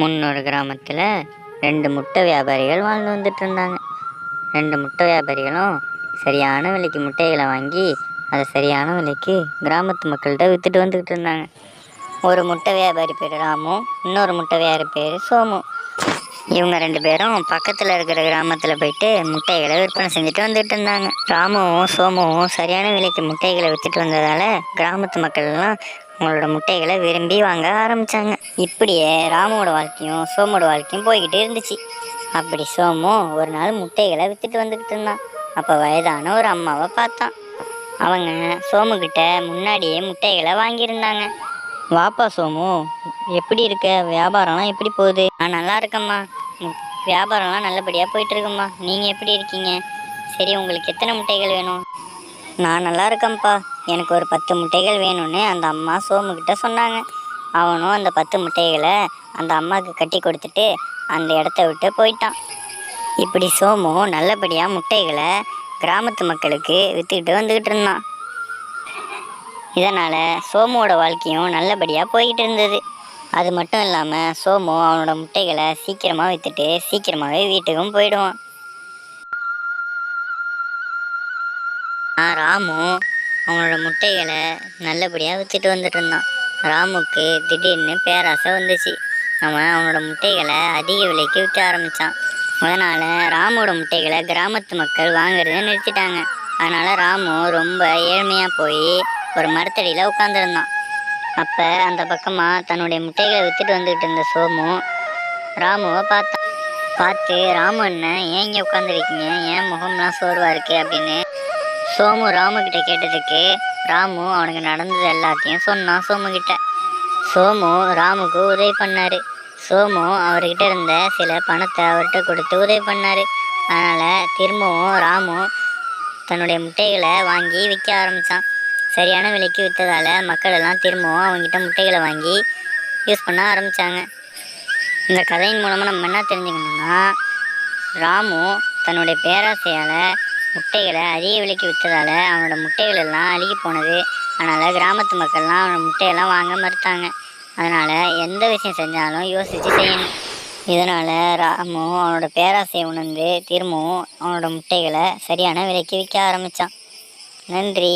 முன்னொரு கிராமத்தில் ரெண்டு முட்டை வியாபாரிகள் வாழ்ந்து வந்துட்டு இருந்தாங்க ரெண்டு முட்டை வியாபாரிகளும் சரியான விலைக்கு முட்டைகளை வாங்கி அதை சரியான விலைக்கு கிராமத்து மக்கள்கிட்ட விற்றுட்டு வந்துக்கிட்டு இருந்தாங்க. ஒரு முட்டை வியாபாரி பேர் ராமு இன்னொரு முட்டை வியாபாரி பேர் சோமு. இவங்க ரெண்டு பேரும் பக்கத்தில் இருக்கிற கிராமத்தில் போயிட்டு முட்டைகளை விற்பனை செஞ்சுட்டு வந்துட்டு இருந்தாங்க. ராமுவும் சோமுவும் சரியான விலைக்கு முட்டைகளை விற்றுட்டு வந்ததால் கிராமத்து மக்கள் எல்லாம் அவங்களோட முட்டைகளை விரும்பி வாங்க ஆரம்பித்தாங்க இப்படியே ராமுவோட வாழ்க்கையும் சோமோட வாழ்க்கையும் போய்கிட்டே இருந்துச்சு. அப்படி சோமு ஒரு நாள் முட்டைகளை விற்றுட்டு வந்துக்கிட்டு இருந்தான். அப்போ வயதான ஒரு அம்மாவை பார்த்தான். அவங்க சோமுக்கிட்ட முன்னாடியே முட்டைகளை வாங்கியிருந்தாங்க. வாப்பா சோமு எப்படி இருக்க? வியாபாரம்லாம் எப்படி போகுது? நான் நல்லா இருக்கேம்மா. வியாபாரம்லாம் நல்லபடியாக போயிட்டுருக்கும்மா. நீங்கள் எப்படி இருக்கீங்க? சரி உங்களுக்கு எத்தனை முட்டைகள் வேணும்? நான் நல்லா இருக்கேன்ப்பா. எனக்கு ஒரு பத்து முட்டைகள் வேணும்னு அந்த அம்மா சோமுக்கிட்ட சொன்னாங்க. அவனும் அந்த பத்து முட்டைகளை அந்த அம்மாவுக்கு கட்டி கொடுத்துட்டு அந்த இடத்த விட்டு போயிட்டான். இப்படி சோமு நல்லபடியாக முட்டைகளை கிராமத்து மக்களுக்கு விற்றுக்கிட்டு வந்துக்கிட்டு இருந்தான். இதனால் சோமுவோட வாழ்க்கையும் நல்லபடியாக போய்கிட்டு இருந்தது. அது மட்டும் இல்லாமல் சோமு அவனோட முட்டைகளை சீக்கிரமாக விற்றுட்டு சீக்கிரமாகவே வீட்டுக்கும் போயிடுவான். நான் ராமு அவனோட முட்டைகளை நல்லபடியாக விற்றுட்டு வந்துட்டு இருந்தான். ராமுக்கு திடீர்னு பேராசை வந்துச்சு. அவன் அவனோட முட்டைகளை அதிக விலைக்கு விற்க ஆரம்பித்தான் அதனால் ராமோட முட்டைகளை கிராமத்து மக்கள் வாங்குறத நிறுத்திட்டாங்க. அதனால் ராமு ரொம்ப ஏழ்மையாக போய் ஒரு மரத்தடியில் உட்காந்துருந்தான் அப்போ அந்த பக்கமாக தன்னுடைய முட்டைகளை விற்றுட்டு வந்துக்கிட்டு இருந்த சோமு ராமுவை பார்த்தான் பார்த்து ராமு என்ன ஏன் இங்கே உட்காந்துருக்கீங்க ஏன் முகம்லாம் சோர்வாக இருக்குது அப்படின்னு சோமு ராமுக்கிட்ட கேட்டதுக்கு ராமு அவனுக்கு நடந்தது எல்லாத்தையும் சொன்னான் சோமுக்கிட்ட சோமு ராமுக்கு உதவி பண்ணார். சோமு அவர்கிட்ட இருந்த சில பணத்தை அவர்கிட்ட கொடுத்து உதவி பண்ணார். அதனால் திரும்பவும் ராமு தன்னுடைய முட்டைகளை வாங்கி விற்க ஆரம்பித்தான் சரியான விலைக்கு விற்றதால மக்கள் எல்லாம் திரும்பவும் அவங்ககிட்ட முட்டைகளை வாங்கி யூஸ் பண்ண ஆரம்பித்தாங்க இந்த கதையின் மூலமாக நம்ம என்ன தெரிஞ்சுக்கணும்னா ராமு தன்னுடைய பேராசையால் முட்டைகளை அதிக விலைக்கு விற்றதால அவனோட முட்டைகள் எல்லாம் அழுகி போனது. அதனால் கிராமத்து மக்கள்லாம் அவனோட முட்டையெல்லாம் வாங்க மறுத்தாங்க. அதனால் எந்த விஷயம் செஞ்சாலும் யோசித்து செய்யணும். இதனால் ராமு அவனோட பேராசையை உணர்ந்து திரும்பவும் அவனோட முட்டைகளை சரியான விலைக்கு விற்க ஆரம்பித்தான் நன்றி.